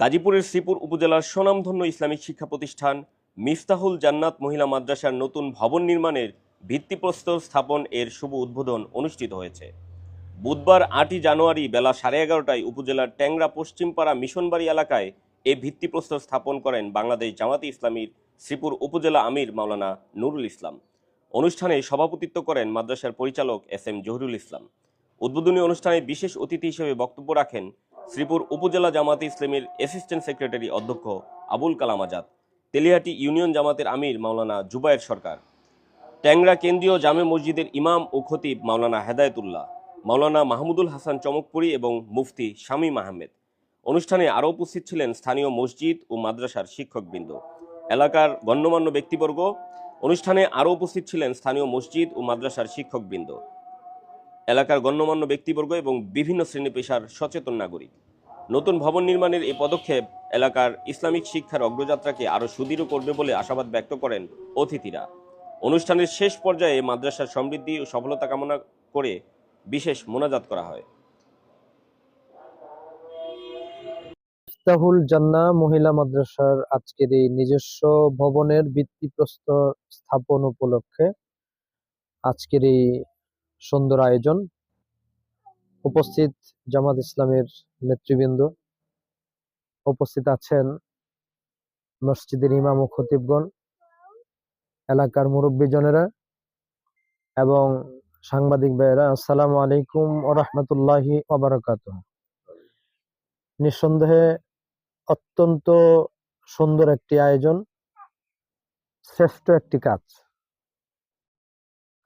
গাজীপুরের শ্রীপুর উপজেলার স্বনামধন্য ইসলামিক শিক্ষা প্রতিষ্ঠান মিফতাহুল জান্নাত মহিলা মাদ্রাসার নতুন ভবন নির্মাণের ভিত্তিপ্রস্তর স্থাপন এর শুভ উদ্বোধন অনুষ্ঠিত হয়েছে। বুধবার আটই জানুয়ারি বেলা সাড়ে এগারোটায় উপজেলার ট্যাংরা পশ্চিমপাড়া মিশনবাড়ি এলাকায় এ ভিত্তিপ্রস্তর স্থাপন করেন বাংলাদেশ জামাতে ইসলামীর শ্রীপুর উপজেলা আমির মাওলানা নুরুল ইসলাম। অনুষ্ঠানে সভাপতিত্ব করেন মাদ্রাসার পরিচালক এস এম জহুরুল ইসলাম। উদ্বোধনী অনুষ্ঠানে বিশেষ অতিথি হিসেবে বক্তব্য রাখেন শ্রীপুর উপজেলা জামাতে ইসলামের অ্যাসিস্ট্যান্ট সেক্রেটারি অধ্যক্ষ আবুল কালাম আজাদ তেলিহাটি ইউনিয়ন জামাতের আমির মাওলানা জুবায়ের সরকার, ট্যাংরা কেন্দ্রীয় জামে মসজিদের ইমাম ও খতিব মাওলানা হেদায়েতুল্লাহ, মাওলানা মাহমুদুল হাসান চমকপুরি এবং মুফতি শামীম আহমেদ। অনুষ্ঠানে আরও উপস্থিত ছিলেন স্থানীয় মসজিদ ও মাদ্রাসার শিক্ষকবৃন্দ। এলাকার গণ্যমান্য ব্যক্তিবর্গ। অনুষ্ঠানে আরও উপস্থিত ছিলেন স্থানীয় মসজিদ ও মাদ্রাসার শিক্ষকবৃন্দ। এলাকার গণ্যমান্য ব্যক্তিবর্গ এবং বিভিন্ন শ্রেণি পেশার সচেতন নাগরিক। নতুন ভবন নির্মাণের এই পদক্ষেপ এলাকার ইসলামিক শিক্ষার অগ্রযাত্রাকে আরও সুদৃঢ় করবে বলে আশাবাদ ব্যক্ত করেন অতিথিরা। অনুষ্ঠানের শেষ পর্যায়ে মাদ্রাসার সমৃদ্ধি ও সফলতা কামনা করে বিশেষ মোনাজাত করা হয়। জান্নাহ মহিলা মাদ্রাসার আজকের এই নিজস্ব ভবনের ভিত্তিপ্রস্তর স্থাপন উপলক্ষে আজকের এই সুন্দর আয়োজন। উপস্থিত জামাত ইসলামের নেতৃবৃন্দ। উপস্থিত আছেন মসজিদের ইমাম ও খতিবগণ, এলাকার মুরব্বীজনেরা এবং সাংবাদিক ভাইয়েরা, আসসালামু আলাইকুম ও রহমতুল্লাহি নিঃসন্দেহে অত্যন্ত সুন্দর একটি আয়োজন, শ্রেষ্ঠ একটি কাজ।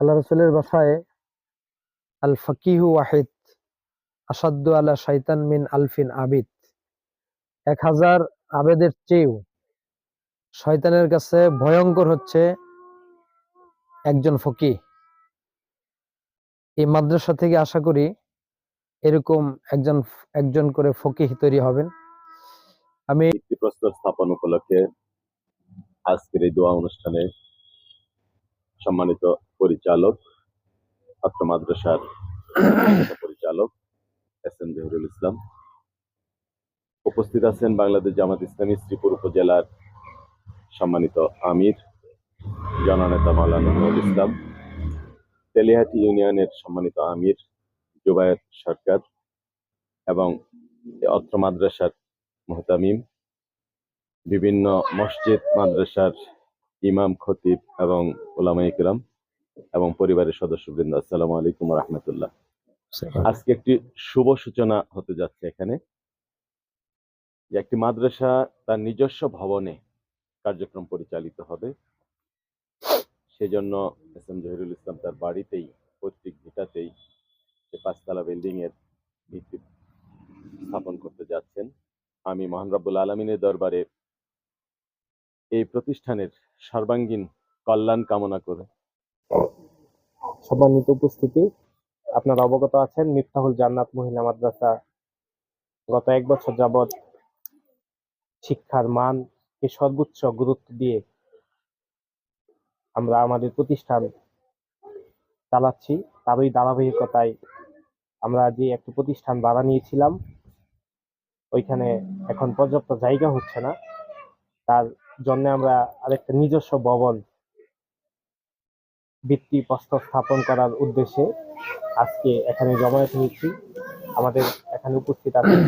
আল্লাহ রসুলের বাসায় আল ফকিহু ওয়াহিদ আসাদ্দু আলা শাইতান মিন আলফিন আবিদ। এক হাজার আবেদের চেয়েও শয়তানের কাছে ভয়ঙ্কর হচ্ছে একজন ফকি এই মাদ্রাসা থেকে আশা করি এরকম একজন একজন করে ফকি তৈরি হবেন। আমি ভিত্তিপ্রস্তর স্থাপন উপলক্ষে আজকের এই দোয়া অনুষ্ঠানে সম্মানিত পরিচালক ছাত্র মাদ্রাসার পরিচালক এস এম জহিরুল ইসলাম। উপস্থিত আছেন বাংলাদেশ জামাত ইসলামী, শ্রীপুর উপজেলার সম্মানিত আমির, জননেতা মাওলানা নুরুল ইসলাম, তেলিহাটি ইউনিয়নের সম্মানিত আমির জুবায়ের সরকার এবং অত্র মাদ্রাসার মোহতামিম, বিভিন্ন মসজিদ মাদ্রাসার ইমাম, খতিব এবং ওলামা ইকরাম এবং পরিবারের সদস্যবৃন্দ আসসালামু আলাইকুম রহমতুল্লাহ। আজকে একটি শুভ সূচনা হতে যাচ্ছে এখানে। একটি মাদ্রাসা তার নিজস্ব ভবনে কার্যক্রম পরিচালিত হবে। সেজন্য এস এম জহিরুল ইসলাম তার বাড়িতেই পৈতৃক ভিটাতেই যে পাঁচতলা বিল্ডিং এর ভিত্তি স্থাপন করতে যাচ্ছেন। আমি মহান রব্বুল আলমিনের দরবারে এই প্রতিষ্ঠানের সর্বাঙ্গীন কল্যাণ কামনা করে সম্মানিত উপস্থিতি। আপনারা অবগত আছেন, মিফতাহুল জান্নাত মহিলা মাদ্রাসা গত এক বছর যাবৎ শিক্ষার মানকে সর্বোচ্চ গুরুত্ব দিয়ে আমরা আমাদের প্রতিষ্ঠান চালাচ্ছি, তারই ধারাবাহিকতায় আমরা যে একটি প্রতিষ্ঠান ভাড়া নিয়েছিলাম, ওইখানে এখন পর্যাপ্ত জায়গা হচ্ছে না। তার জন্য আমরা আরেকটা নিজস্ব ভবন ভিত্তি প্রস্তর স্থাপন করার উদ্দেশ্যে আজকে এখানে জমায়েত হয়েছি। আমাদের এখানে উপস্থিত আছেন